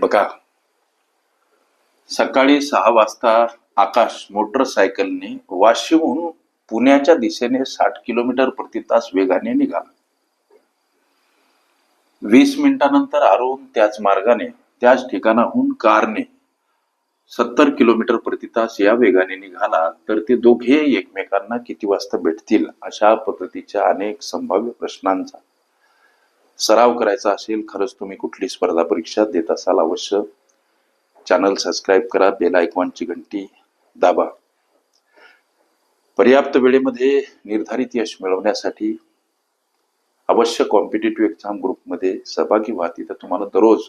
बघा. सकाळी सहा वाजता आकाश मोटरसायकलने वाशिमहून पुण्याच्या दिशेने साठ किलोमीटर प्रति तास वेगाने निघाला. वीस मिनिटानंतर आरोहून त्याच मार्गाने त्याच ठिकाणाहून कारने सत्तर किलोमीटर प्रति तास या वेगाने निघाला तर ते दोघे एकमेकांना किती वाजता भेटतील अशा पद्धतीच्या अनेक संभाव्य प्रश्नांचा सराव करायचा असेल खरंच तुम्ही कुठली स्पर्धा परीक्षा देत असाल अवश्य. चॅनल सबस्क्राईब करा बेल आयकॉनची घंटी दाबा. पर्याप्त वेळेमध्ये निर्धारित यश मिळवण्यासाठी अवश्य कॉम्पिटेटिव्ह एक्झाम ग्रुपमध्ये सहभागी व्हा. तिथं तुम्हाला दररोज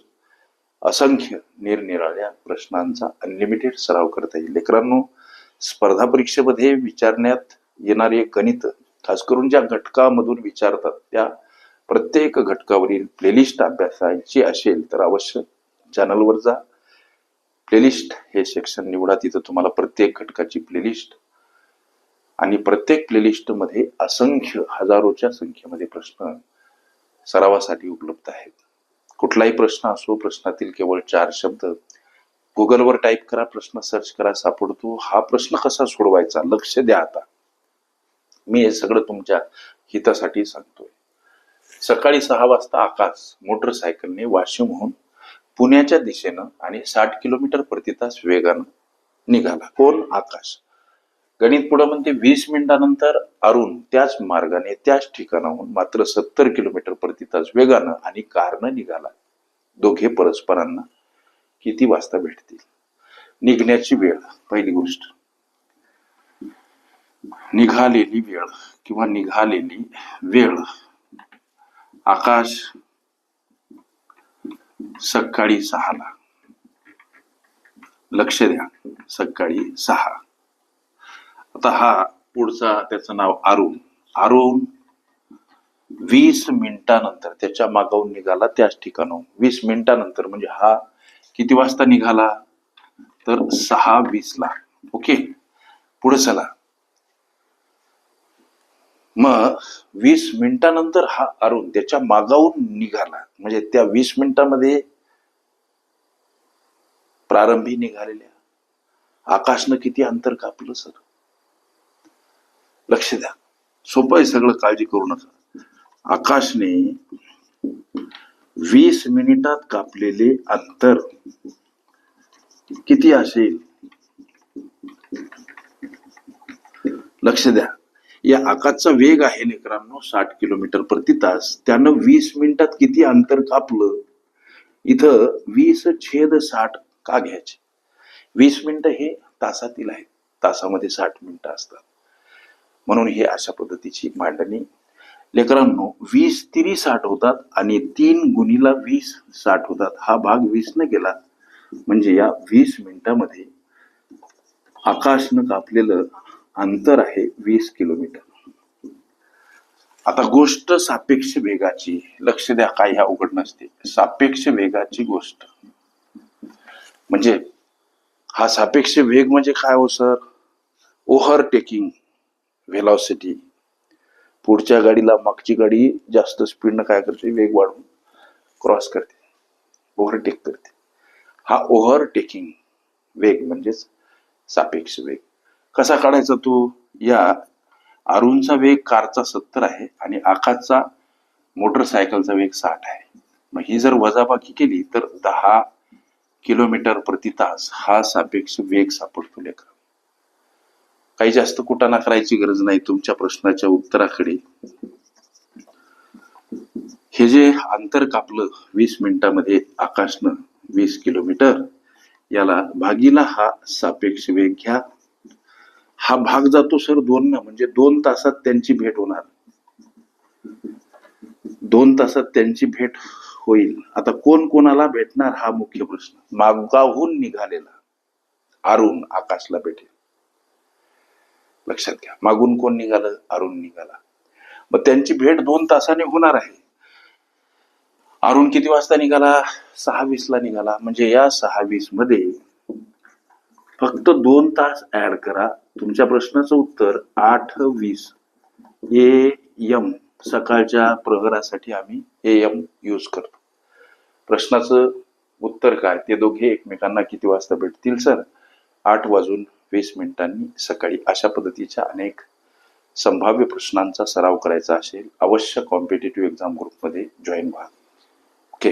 असंख्य निरनिराळ्या प्रश्नांचा अनलिमिटेड सराव करता येईल. लेकरांनो स्पर्धा परीक्षेमध्ये विचारण्यात येणारे गणित खास करून ज्या घटकामधून विचारतात त्या प्रत्येक घटकावरील प्लेलिस्ट अभ्यासायची असेल तर अवश्य चॅनलवर जा. प्लेलिस्ट हे सेक्शन निवडा. तिथं तुम्हाला प्रत्येक घटकाची प्लेलिस्ट आणि प्रत्येक प्लेलिस्टमध्ये असंख्य हजारोच्या संख्येमध्ये प्रश्न सरावासाठी उपलब्ध आहेत. कुठलाही प्रश्न असो प्रश्नातील केवळ चार शब्द. गुगलवर टाईप करा प्रश्न सर्च करा सापडतो. हा प्रश्न कसा सोडवायचा? लक्ष द्या आता. मी हे सगळं तुमच्या हितासाठी सांगतोय. सकाळी सहा वाजता आकाश मोटरसायकलने वाशिमहून पुण्याच्या दिशेनं आणि साठ किलोमीटर प्रति तास वेगानं निघाला. कोण? आकाश. गणित पुढे म्हणते वीस मिनिटानंतर अरुण त्याच मार्गाने त्याच ठिकाणाहून मात्र सत्तर किलोमीटर प्रति तास वेगानं आणि कारनं निघाला. दोघे परस्परांना किती वाजता भेटतील? निघण्याची वेळ पहिली गोष्ट. निघालेली वेळ किंवा निघालेली वेळ आकाश सकाळी सहाला लक्ष द्या सकाळी सहा. आता हा पुढचा त्याचं नाव अरुण. अरुण वीस मिनिटानंतर त्याच्या मागाहून निघाला त्याच ठिकाणाहून. वीस मिनिटानंतर म्हणजे हा किती वाजता निघाला? तर सहा वीस ला. ओके? पुढे चला. मग वीस मिनिटानंतर हा अरुण त्याच्या मागाहून निघाला. म्हणजे त्या वीस मिनिटामध्ये प्रारंभी निघालेल्या. आकाशनं किती अंतर कापलं सर? लक्ष द्या. सोपं आहे सगळं काळजी करू नका. आकाशने वीस मिनिटात कापलेले अंतर किती असेल? लक्ष द्या. या आकाशचा वेग आहे लेकरांनो साठ किलोमीटर प्रति तास. त्यानं वीस मिनिटात किती अंतर कापलं? इथं वीस छेद साठ का घ्यायचे? वीस मिनिटं हे तासातील आहेत. तासामध्ये साठ मिनिटं असतात. म्हणून हे अशा पद्धतीची मांडणी. लेकरांनो वीस तिरी साठ होतात आणि तीन गुणीला वीस साठ होतात. हा भाग वीस न गेला म्हणजे या वीस मिनिटामध्ये आकाशनं कापलेलं अंतर आहे वीस किलोमीटर. आता गोष्ट सापेक्ष वेगाची लक्ष द्या काय ह्या उघड नसते. सापेक्ष वेगाची गोष्ट. म्हणजे हा सापेक्ष वेग म्हणजे काय हो सर? Over taking velocity. पुढच्या गाडीला मागची गाडी जास्त स्पीडनं काय करते वेग वाढवून क्रॉस करते ओव्हरटेक करते. हा ओव्हर टेकिंग वेग म्हणजेच सापेक्ष वेग. कसा काढायचा तो? या अरुणचा वेग कारचा सत्तर आहे आणि आकाशचा मोटरसायकलचा वेग साठ आहे. मग ही जर वजाबाकी केली तर दहा किलोमीटर प्रति तास हा सापेक्ष वेग सापडतो लेकर. काही जास्त कुटाणा करायची गरज नाही तुमच्या प्रश्नाच्या उत्तराकडे. हे जे अंतर कापलं वीस मिनिटामध्ये आकाशनं वीस किलोमीटर याला भागीला हा सापेक्ष वेग घ्या. हा भाग जातो सर दोन ना म्हणजे दोन तासात त्यांची भेट होणार. दोन तासात त्यांची भेट होईल. आता कोण कोणाला भेटणार हा मुख्य प्रश्न. मागाहून निघालेला अरुण आकाशला भेटेल. लक्षात घ्या मागून कोण निघालं? अरुण निघाला. मग त्यांची भेट दोन तासाने होणार आहे. अरुण किती वाजता निघाला? सहावीस ला निघाला. म्हणजे या सहावीसमध्ये फक्त दोन तास ऍड करा. तुमच्या प्रश्नाचं उत्तर आठ वीस. ए एम सकाळच्या प्रहरासाठी आम्ही ए एम यूज करतो. प्रश्नाचं उत्तर काय? ते दोघे एकमेकांना किती वाजता भेटतील सर? आठ वाजून वीस मिनिटांनी सकाळी. अशा पद्धतीच्या अनेक संभाव्य प्रश्नांचा सराव करायचा असेल अवश्य कॉम्पिटेटिव्ह एक्झाम ग्रुपमध्ये जॉईन व्हा. ओके